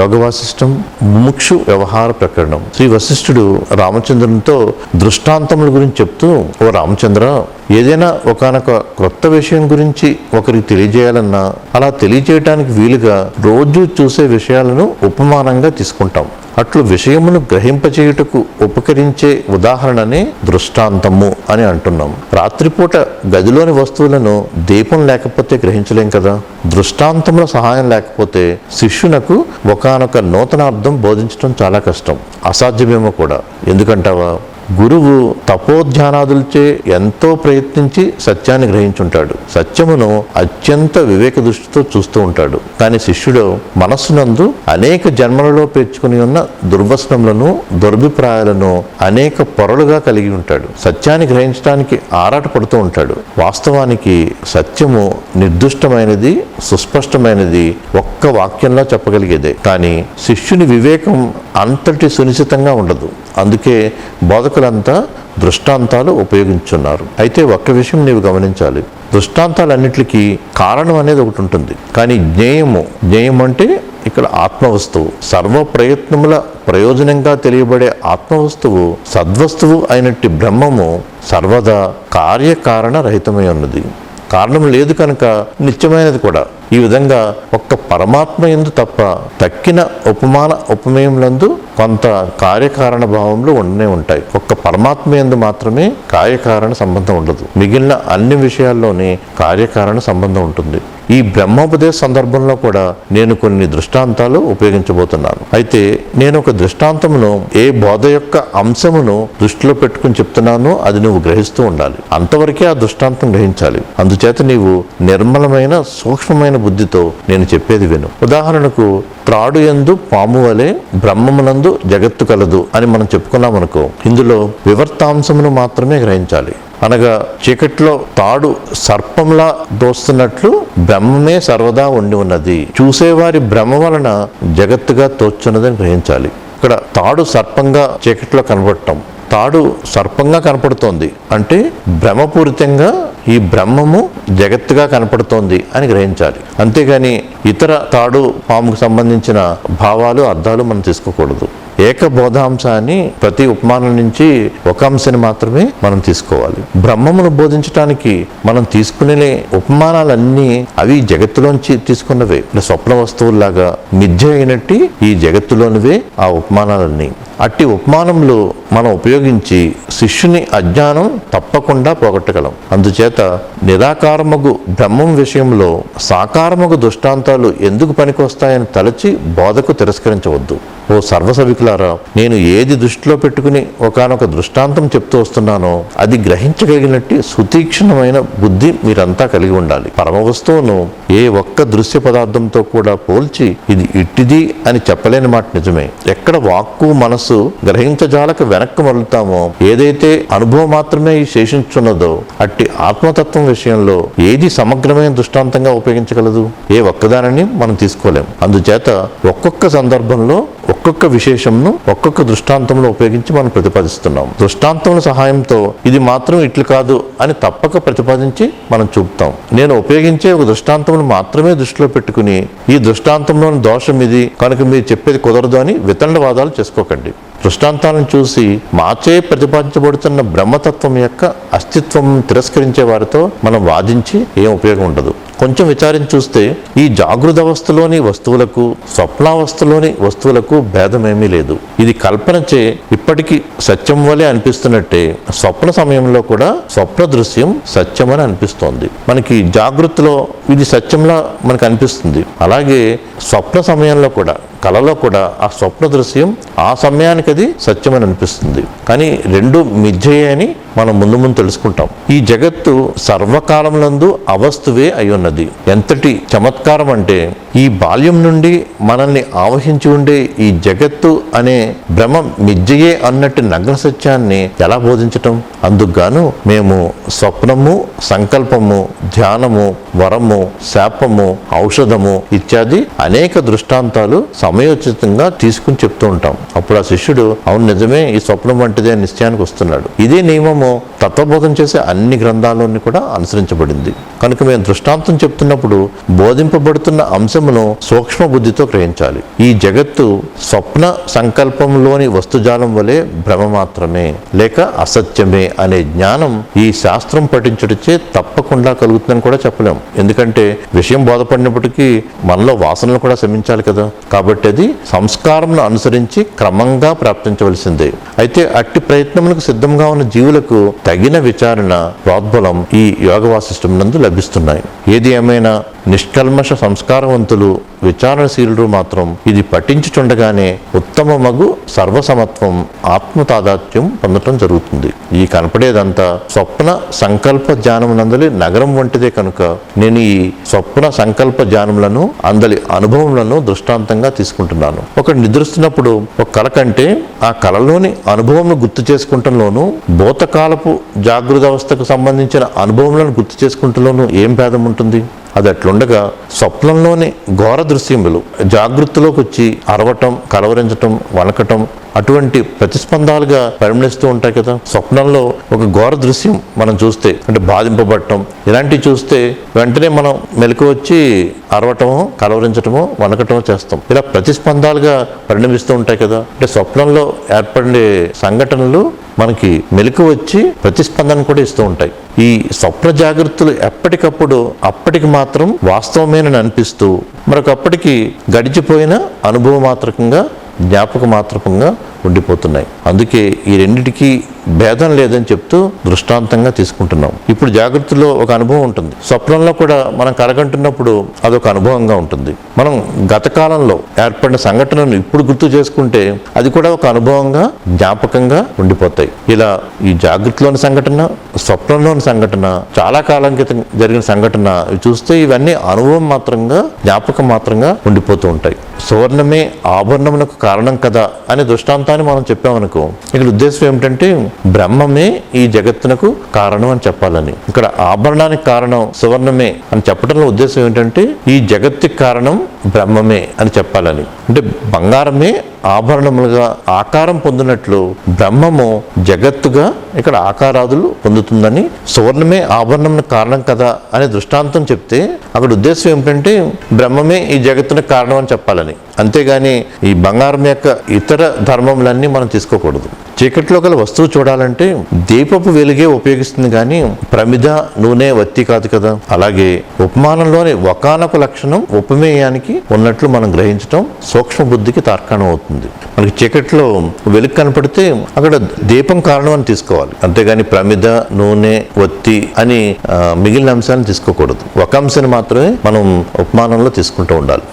యోగ వాసిష్టం ముముక్షు వ్యవహార ప్రకరణం. శ్రీ వశిష్ఠుడు రామచంద్రునితో దృష్టాంతముల గురించి చెప్తూ ఓ రామచంద్ర ఏదైనా ఒకనొక క్రొత్త విషయం గురించి ఒకరికి తెలియజేయాలన్నా అలా తెలియజేయటానికి వీలుగా రోజు చూసే విషయాలను ఉపమానంగా తీసుకుంటాం. అట్లు విషయమును గ్రహింపచేయుటకు ఉపకరించే ఉదాహరణనే దృష్టాంతము అని అంటున్నాం. రాత్రిపూట గదిలోని వస్తువులను దీపం లేకపోతే గ్రహించలేం కదా? దృష్టాంతముల సహాయం లేకపోతే శిష్యునకు ఒకానొక నూతన అర్థం బోధించడం చాలా కష్టం. అసాధ్యమేమో కూడా. ఎందుకంటావా? గురువు తపోధ్యానాదులచే ఎంతో ప్రయత్నించి సత్యాన్ని గ్రహించుంటాడు. సత్యమును అత్యంత వివేక దృష్టితో చూస్తూ ఉంటాడు. కానీ శిష్యుడు మనస్సునందు అనేక జన్మలలో పేర్చుకుని ఉన్న దుర్వసనములను దుర్భిప్రాయాలను అనేక పొరలుగా కలిగి ఉంటాడు. సత్యాన్ని గ్రహించడానికి ఆరాట పడుతూ ఉంటాడు. వాస్తవానికి సత్యము నిర్దిష్టమైనది సుస్పష్టమైనది ఒక్క వాక్యంలో చెప్పగలిగేదే. కానీ శిష్యుని వివేకం అంతటి సునిశ్చితంగా ఉండదు. అందుకే బోధకులంతా దృష్టాంతాలు ఉపయోగించున్నారు. అయితే ఒక్క విషయం నీవు గమనించాలి. దృష్టాంతాలన్నిటికీ కారణం అనేది ఒకటి ఉంటుంది. కానీ జ్ఞేయము జ్ఞేయం అంటే ఇక్కడ ఆత్మవస్తువు. సర్వ ప్రయత్నముల ప్రయోజనంగా తెలియబడే ఆత్మవస్తువు సద్వస్తువు అయినట్టి బ్రహ్మము సర్వదా కార్యకారణ రహితమై ఉన్నది. కారణం లేదు కనుక నిత్యమైనది కూడా. ఈ విధంగా ఒక్క పరమాత్మ ఎందు తప్ప తక్కిన ఉపమాన ఉపమేయములందు కొంత కార్యకారణ భావంలో ఉండనే ఉంటాయి. ఒక్క పరమాత్మ ఎందు మాత్రమే కార్యకారణ సంబంధం ఉండదు. మిగిలిన అన్ని విషయాల్లోనే కార్యకారణ సంబంధం ఉంటుంది. ఈ బ్రహ్మోపదేశ సందర్భంలో కూడా నేను కొన్ని దృష్టాంతాలు ఉపయోగించబోతున్నాను. అయితే నేను ఒక దృష్టాంతమును ఏ బోధ యొక్క అంశమును దృష్టిలో పెట్టుకుని చెప్తున్నానో అది నువ్వు గ్రహిస్తూ ఉండాలి. అంతవరకే ఆ దృష్టాంతం గ్రహించాలి. అందుచేత నీవు నిర్మలమైన సూక్ష్మమైన బుద్ధితో నేను చెప్పేది విను. ఉదాహరణకు త్రాడు ఎందు పాము వలె బ్రహ్మమునందు జగత్తు కలదు అని మనం చెప్పుకున్నాం అనుకో ఇందులో వివర్తాంశమును మాత్రమే గ్రహించాలి. అనగా చీకట్లో తాడు సర్పంలా దోస్తున్నట్లు బ్రహ్మమే సర్వదా ఉండి ఉన్నది. చూసేవారి భ్రమ వలన జగత్తుగా తోచున్నదని గ్రహించాలి. ఇక్కడ తాడు సర్పంగా చీకట్లో కనబడటం. తాడు సర్పంగా కనపడుతోంది. అంటే భ్రమపూరితంగా ఈ బ్రహ్మము జగత్తుగా కనపడుతోంది అని గ్రహించాలి. అంతేగాని ఇతర తాడు పాముకు సంబంధించిన భావాలు అర్థాలు మనం తీసుకోకూడదు. ఏకబోధాంశాన్ని ప్రతి ఉపమానం నుంచి ఒక అంశాన్ని మాత్రమే మనం తీసుకోవాలి. బ్రహ్మమును బోధించడానికి మనం తీసుకునే ఉపమానాలన్నీ అవి జగత్తులోంచి తీసుకున్నవే. స్వప్న వస్తువుల్లాగా మిథ్య అయినట్టు ఈ జగత్తులోనివే ఆ ఉపమానాలన్నీ. అట్టి ఉపమానంలో మనం ఉపయోగించి శిష్యుని అజ్ఞానం తప్పకుండా పోగొట్టగలం. అందుచేత నిరాకారమగు బ్రహ్మం విషయంలో సాకారముగు దృష్టాంతాలు ఎందుకు పనికొస్తాయని తలచి బోధకు తిరస్కరించవద్దు. ఓ సర్వసవికులారా నేను ఏది దృష్టిలో పెట్టుకుని ఒకానొక దృష్టాంతం చెప్తూ వస్తున్నానో అది గ్రహించగలిగినట్టు సుతీక్షణమైన బుద్ధి మీరంతా కలిగి ఉండాలి. పరమ వస్తువును ఏ ఒక్క దృశ్య పదార్థంతో కూడా పోల్చి ఇది ఇట్టిది అని చెప్పలేని మాట నిజమే. ఎక్కడ వాక్కు మనసు గ్రహించజాలక వెనక్కి మరలుతామో ఏదైతే అనుభవం మాత్రమే శేషించున్నదో అట్టి ఆత్మతత్వం విషయంలో ఏది సమగ్రమైన దృష్టాంతంగా ఉపయోగించగలదు? ఏ ఒక్కదానిని మనం తీసుకోలేము అందుచేత ఒక్కొక్క సందర్భంలో ఒక్కొక్క విశేషంను ఒక్కొక్క దృష్టాంతంలో ఉపయోగించి మనం ప్రతిపాదిస్తున్నాం. దృష్టాంతముల సహాయంతో ఇది మాత్రం ఇట్లు కాదు అని తప్పక ప్రతిపాదించి మనం చూపుతాం. నేను ఉపయోగించే ఒక దృష్టాంతమును మాత్రమే దృష్టిలో పెట్టుకుని ఈ దృష్టాంతంలోని దోషం ఇది కనుక మీరు చెప్పేది కుదరదు అని వితండవాదాలు చేసుకోకండి. దృష్టాంతాలను చూసి మాచే ప్రతిపాదించబడుతున్న బ్రహ్మతత్వం యొక్క అస్తిత్వం తిరస్కరించే వారితో మనం వాదించి ఏం ఉపయోగం ఉండదు. కొంచెం విచారించి చూస్తే ఈ జాగృత అవస్థలోని వస్తువులకు స్వప్నావస్థలోని వస్తువులకు భేదమేమీ లేదు. ఇది కల్పనచే ఇప్పటికీ సత్యం వలె అనిపిస్తున్నట్టే స్వప్న సమయంలో కూడా స్వప్న దృశ్యం సత్యం అని అనిపిస్తోంది. మనకి జాగృతిలో ఇది సత్యంలా మనకు అనిపిస్తుంది. అలాగే స్వప్న సమయంలో కూడా కళలో కూడా ఆ స్వప్న దృశ్యం ఆ సమయానికి అది సత్యమని అనిపిస్తుంది. కానీ రెండు మిథ్యయే అని మనం ముందు ముందు తెలుసుకుంటాం. ఈ జగత్తు సర్వకాలములందు అవస్తువే అయి ఉన్నది ఎంతటి చమత్కారం అంటే ఈ బాల్యం నుండి మనల్ని ఆవహించి ఉండే ఈ జగత్తు అనే భ్రమ మిజ్జయే అన్నట్టు నగ్న సత్యాన్ని ఎలా బోధించటం? అందుకుగాను మేము స్వప్నము సంకల్పము ధ్యానము వరము శాపము ఔషధము ఇత్యాది అనేక దృష్టాంతాలు సమయోచితంగా తీసుకుని చెప్తూ ఉంటాం. అప్పుడు ఆ శిష్యుడు అవును నిజమే ఈ స్వప్నం వంటిదే నిశ్చయానికి వస్తున్నాడు. ఇదే నియమం దృష్టాంతము తత్వబోధం చేసే అన్ని గ్రంథాల్లోని కూడా అనుసరించబడింది. కనుక మేము దృష్టాంతం చెప్తున్నప్పుడు బోధింపబడుతున్న అంశమును సూక్ష్మ బుద్ధితో గ్రహించాలి. ఈ జగత్తు స్వప్న సంకల్పంలోని వస్తుజాలం వలె భ్రమ మాత్రమే లేక అసత్యమే అనే జ్ఞానం ఈ శాస్త్రం పఠించుటచే తప్పకుండా కలుగుతుందని కూడా చెప్పలేం. ఎందుకంటే విషయం బోధపడినప్పటికీ మనలో వాసనలు కూడా శమించాలి కదా. కాబట్టి అది సంస్కారంను అనుసరించి క్రమంగా ప్రాప్తించవలసిందే. అయితే అట్టి ప్రయత్నములకు సిద్ధంగా ఉన్న జీవులకు తగిన విచారణ ప్రోద్బలం ఈ యోగ వాసిష్టం నందు లభిస్తున్నాయి. ఏది ఏమైనా నిష్కల్మష సంస్కారవంతులు విచారణశీలుడు మాత్రం ఇది పఠించుచుండగానే ఉత్తమ మగు సర్వసమత్వం ఆత్మతాదాత్యం పొందటం జరుగుతుంది. ఈ కనపడేదంతా స్వప్న సంకల్ప ధ్యానమునందలి నగరం వంటిదే కనుక నేను ఈ స్వప్న సంకల్ప జ్ఞానములను అందలి అనుభవములను దృష్టాంతంగా తీసుకుంటున్నాను. ఒకడు నిద్రిస్తున్నప్పుడు ఒక కళ కంటే ఆ కళలోని అనుభవం గుర్తు చేసుకుంటంలోనూ భూతకాల భూతకాలపు జాగృత అవస్థకు సంబంధించిన అనుభవములను గుర్తు చేసుకుంటలోను ఏం భేదం ఉంటుంది అది అట్లుండగా స్వప్నంలోని ఘోర దృశ్యములు జాగృతిలోకి వచ్చి అరవటం కలవరించటం వణకటం అటువంటి ప్రతిస్పందాలుగా పరిగణిస్తూ ఉంటాయి కదా. స్వప్నంలో ఒక ఘోర దృశ్యం మనం చూస్తే అంటే బాధింపబడటం ఇలాంటివి చూస్తే వెంటనే మనం మెలకు వచ్చి అరవటము కలవరించటము వనకటము చేస్తాం. ఇలా ప్రతిస్పందాలుగా పరిణమిస్తూ ఉంటాయి కదా. అంటే స్వప్నంలో ఏర్పడే సంఘటనలు మనకి మెలకు వచ్చి ప్రతిస్పందన కూడా ఇస్తూ ఉంటాయి. ఈ స్వప్న జాగ్రత్తలు ఎప్పటికప్పుడు అప్పటికి మాత్రం వాస్తవమేనని అనిపిస్తూ మరొకప్పటికి గడిచిపోయిన అనుభవ మాత్రకంగా జ్ఞాపక మాత్రకంగా ఉండిపోతున్నాయి. అందుకే ఈ రెండిటికి భేదం లేదని చెప్తూ దృష్టాంతంగా తీసుకుంటున్నాం. ఇప్పుడు జాగ్రత్తలో ఒక అనుభవం ఉంటుంది. స్వప్నంలో కూడా మనం కరగంటున్నప్పుడు అదొక అనుభవంగా ఉంటుంది. మనం గత కాలంలో ఏర్పడిన సంఘటనను ఇప్పుడు గుర్తు చేసుకుంటే అది కూడా ఒక అనుభవంగా జ్ఞాపకంగా ఉండిపోతాయి. ఇలా ఈ జాగ్రత్తలోని సంఘటన స్వప్నంలోని సంఘటన చాలా కాలం క్రితం జరిగిన సంఘటన చూస్తే ఇవన్నీ అనుభవం మాత్రంగా జ్ఞాపకం మాత్రంగా ఉండిపోతూ ఉంటాయి. సువర్ణమే ఆభరణమునకు కారణం కదా అనే దృష్టాంతాన్ని మనం చెప్పామనుకో ఇక్కడ ఉద్దేశం ఏమిటంటే బ్రహ్మమే ఈ జగత్తునకు కారణం అని చెప్పాలని. ఇక్కడ ఆభరణానికి కారణం సువర్ణమే అని చెప్పడంలో ఉద్దేశం ఏంటంటే ఈ జగత్తుకి కారణం బ్రహ్మమే అని చెప్పాలని. అంటే బంగారమే ఆభరణములుగా ఆకారం పొందినట్లు బ్రహ్మము జగత్తుగా ఇక్కడ ఆకారాదులు పొందుతుందని సువర్ణమే ఆభరణం కారణం కదా అనే దృష్టాంతం చెప్తే అక్కడ ఉద్దేశం ఏమిటంటే బ్రహ్మమే ఈ జగత్తునకు కారణం అని చెప్పాలని. అంతేగాని ఈ బంగారం యొక్క ఇతర ధర్మములన్నీ మనం తీసుకోకూడదు. చీకట్లో గల వస్తువు చూడాలంటే దీపపు వెలుగే ఉపయోగిస్తుంది కానీ ప్రమిద నూనె వత్తి కాదు కదా. అలాగే ఉపమానంలోని ఒకానొక లక్షణం ఉపమేయానికి ఉన్నట్లు మనం గ్రహించడం సూక్ష్మ బుద్ధికి తార్కాణం అవుతుంది. మనకి చీకట్లో వెలుగు కనపడితే అక్కడ దీపం కారణం అని తీసుకోవాలి. అంతేగాని ప్రమిద నూనె ఒత్తి అని మిగిలిన అంశాలను తీసుకోకూడదు. ఒక అంశాన్ని మాత్రమే మనం ఉపమానంలో తీసుకుంటూ ఉండాలి.